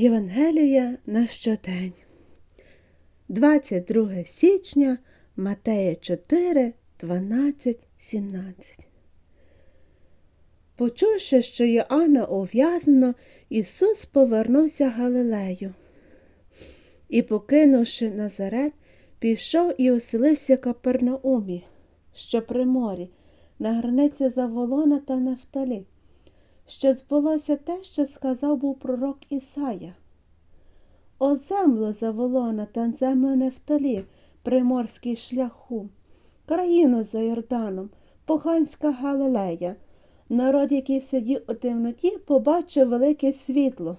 Євангелія на щодень. 22 січня Матея 4, 12, 17. Почувши, що Йоанна ув'язнено, Ісус повернувся Галилею. І, покинувши Назарет, пішов і оселився Капернаумі, що при морі, на границі Заволона та Нафталі, що збулося те, що сказав був пророк Ісая. О землю Заволона та землю Нефталі, приморський шляху, країну за Йорданом, поганська Галилея. Народ, який сидів у темноті, побачив велике світло.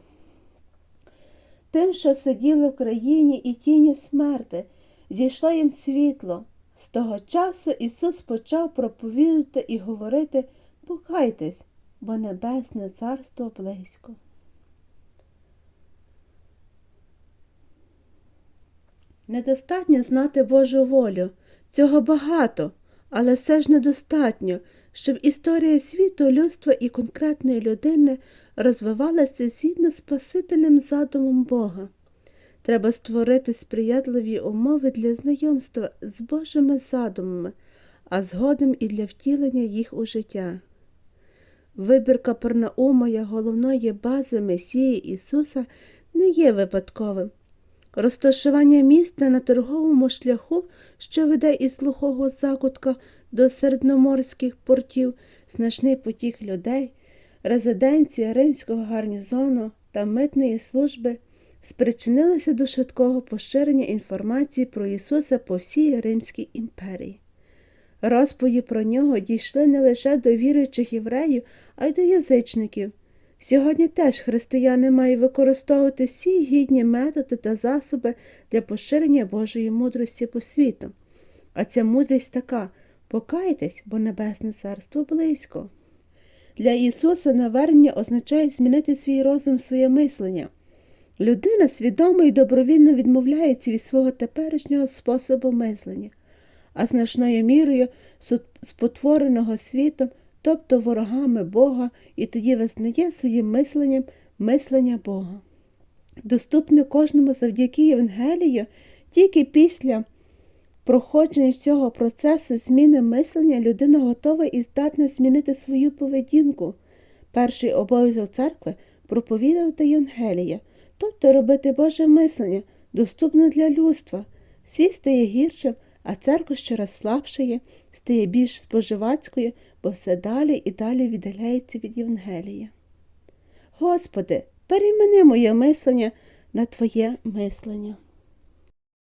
Тим, що сиділи в країні і тіні смерти, зійшло їм світло. З того часу Ісус почав проповідати і говорити Покайтесь, бо Небесне Царство близько. Недостатньо знати Божу волю. Цього багато, але все ж недостатньо, щоб історія світу, людства і конкретної людини розвивалася згідно з Спасительним задумом Бога. Треба створити сприятливі умови для знайомства з Божими задумами, а згодом і для втілення їх у життя. Вибір Капернаума як головної бази Месії Ісуса не є випадковим. Розташування міста на торговому шляху, що веде із глухого закутка до середноморських портів, значний потік людей, резиденція римського гарнізону та митної служби спричинилися до швидкого поширення інформації про Ісуса по всій Римській імперії. Розповіді про нього дійшли не лише до віруючих євреїв, а й до язичників. Сьогодні теж християни мають використовувати всі гідні методи та засоби для поширення Божої мудрості по світу. А ця мудрість така покайтесь, бо Небесне Царство близько. Для Ісуса навернення означає змінити свій розум, своє мислення. Людина свідомо і добровільно відмовляється від свого теперішнього способу мислення, а значною мірою спотвореного світом тобто ворогами Бога, і тоді визнає своїм мисленням мислення Бога. Доступне кожному завдяки Євангелію, тільки після проходження цього процесу зміни мислення людина готова і здатна змінити свою поведінку. Перший обов'язок церкви проповідувати Євангелія, тобто робити Боже мислення, доступне для людства. Світ стає гіршим, а церква щораз слабшає, стає більш споживацькою, бо все далі і далі віддаляється від Євангелія. Господи, переймени моє мислення на Твоє мислення.